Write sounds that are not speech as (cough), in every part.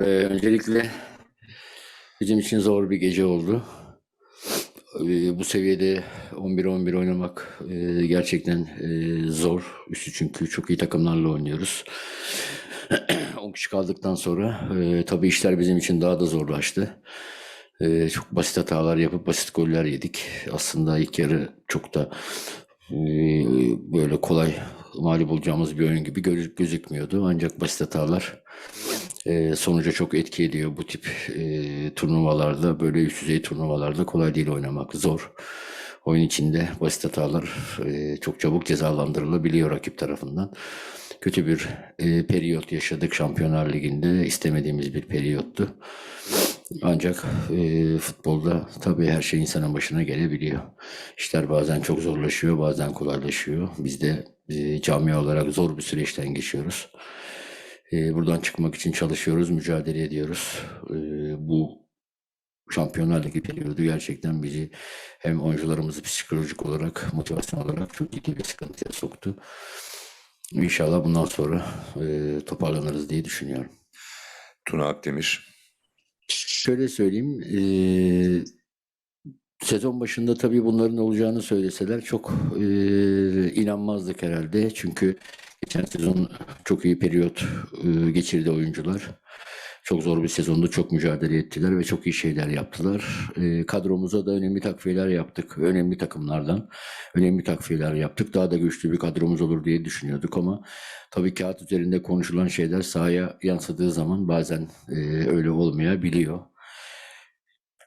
Ee, öncelikle bizim için zor bir gece oldu. Ee, bu seviyede 11-11 oynamak e, gerçekten e, zor. Üstü çünkü çok iyi takımlarla oynuyoruz. (clears throat) 10 kişi kaldıktan sonra e, tabii işler bizim için daha da zorlaştı. E, çok basit hatalar yapıp basit goller yedik. Aslında ilk yarı çok da e, böyle kolay mağlup olacağımız bir oyun gibi göz- gözükmüyordu. Ancak basit hatalar e, sonuca çok etki ediyor. Bu tip e, turnuvalarda, böyle üst düzey turnuvalarda kolay değil oynamak. Zor. Oyun içinde basit hatalar e, çok çabuk cezalandırılabiliyor rakip tarafından. Kötü bir e, periyot yaşadık Şampiyonlar Ligi'nde. istemediğimiz bir periyottu. Ancak e, futbolda tabii her şey insanın başına gelebiliyor. İşler bazen çok zorlaşıyor, bazen kolaylaşıyor. Biz de e, camia olarak zor bir süreçten geçiyoruz. E, buradan çıkmak için çalışıyoruz, mücadele ediyoruz. E, bu Şampiyonlar Ligi periyodu gerçekten bizi hem oyuncularımızı psikolojik olarak, motivasyon olarak çok ciddi bir sıkıntıya soktu. İnşallah bundan sonra e, toparlanırız diye düşünüyorum. Tuna Akdemir. Şöyle söyleyeyim, eee, sezon başında tabii bunların olacağını söyleseler çok eee, inanmazdık herhalde. Çünkü geçen sezon çok iyi periyot eee, geçirdi oyuncular. Çok zor bir sezonda çok mücadele ettiler ve çok iyi şeyler yaptılar. Eee, kadromuza da önemli takviyeler yaptık. Önemli takımlardan önemli takviyeler yaptık. Daha da güçlü bir kadromuz olur diye düşünüyorduk ama tabii kağıt üzerinde konuşulan şeyler sahaya yansıdığı zaman bazen eee, öyle olmayabiliyor.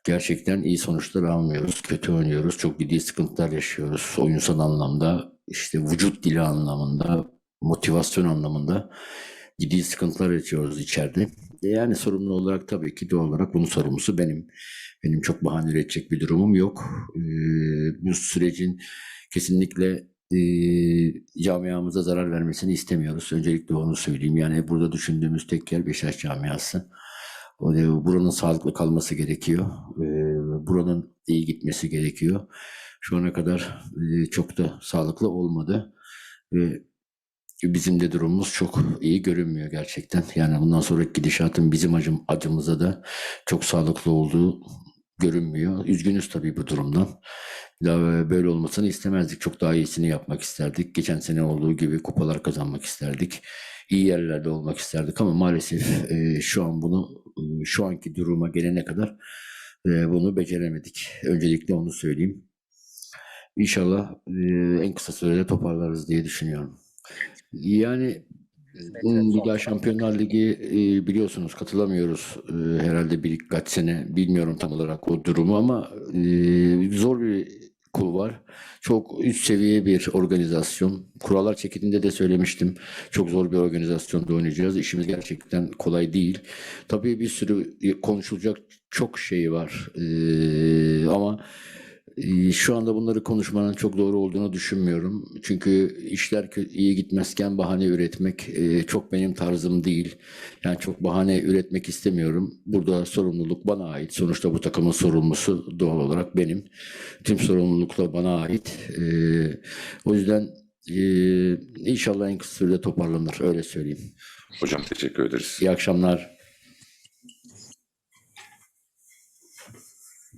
Gerçekten iyi sonuçlar almıyoruz. Kötü oynuyoruz. Çok ciddi sıkıntılar yaşıyoruz. Oyunsal anlamda, işte vücut dili anlamında, motivasyon anlamında ciddi sıkıntılar yaşıyoruz içeride. E Yani sorumlu olarak tabii ki doğal olarak bunun sorumlusu benim. Benim çok bahane üretecek bir durumum yok. Ee, bu sürecin kesinlikle e, camiamıza zarar vermesini istemiyoruz. Öncelikle onu söyleyeyim. Yani burada düşündüğümüz tek yer Beşiktaş camiası. Da- Buranın sağlıklı kalması gerekiyor. Ee, Buranın iyi gitmesi gerekiyor. Şu ana kadar e, çok da sağlıklı olmadı. Ve bizim de durumumuz çok iyi görünmüyor gerçekten. Yani bundan sonraki gidişatın bizim acım, acımıza da çok sağlıklı olduğu görünmüyor. Üzgünüz tabii bu durumdan. Daha böyle olmasını istemezdik. Çok daha iyisini yapmak isterdik. Geçen sene olduğu gibi kupalar kazanmak isterdik. İyi yerlerde olmak isterdik ama maalesef e, şu an bunu e, şu anki duruma gelene kadar e, bunu beceremedik. Öncelikle onu söyleyeyim. İnşallah e, en kısa sürede toparlarız diye düşünüyorum. Yani bunun bir daha Şampiyonlar Ligi e, biliyorsunuz katılamıyoruz e, herhalde birkaç sene bilmiyorum tam olarak o durumu ama e, zor bir kul var. Çok üst seviye bir organizasyon. Kurallar çekildiğinde de söylemiştim. Çok zor bir organizasyonda oynayacağız. İşimiz gerçekten kolay değil. Tabii bir sürü konuşulacak çok şey var. E, ama Şu anda bunları konuşmanın çok doğru olduğunu düşünmüyorum. Çünkü işler iyi gitmezken bahane üretmek e, çok benim tarzım değil. Yani çok bahane üretmek istemiyorum. Burada sorumluluk bana ait. Sonuçta bu takımın sorumlusu doğal olarak benim. Tüm sorumluluk da bana ait. Ee, O yüzden e, inşallah en kısa sürede toparlanır. Öyle söyleyeyim. Hocam teşekkür ederiz. İyi akşamlar.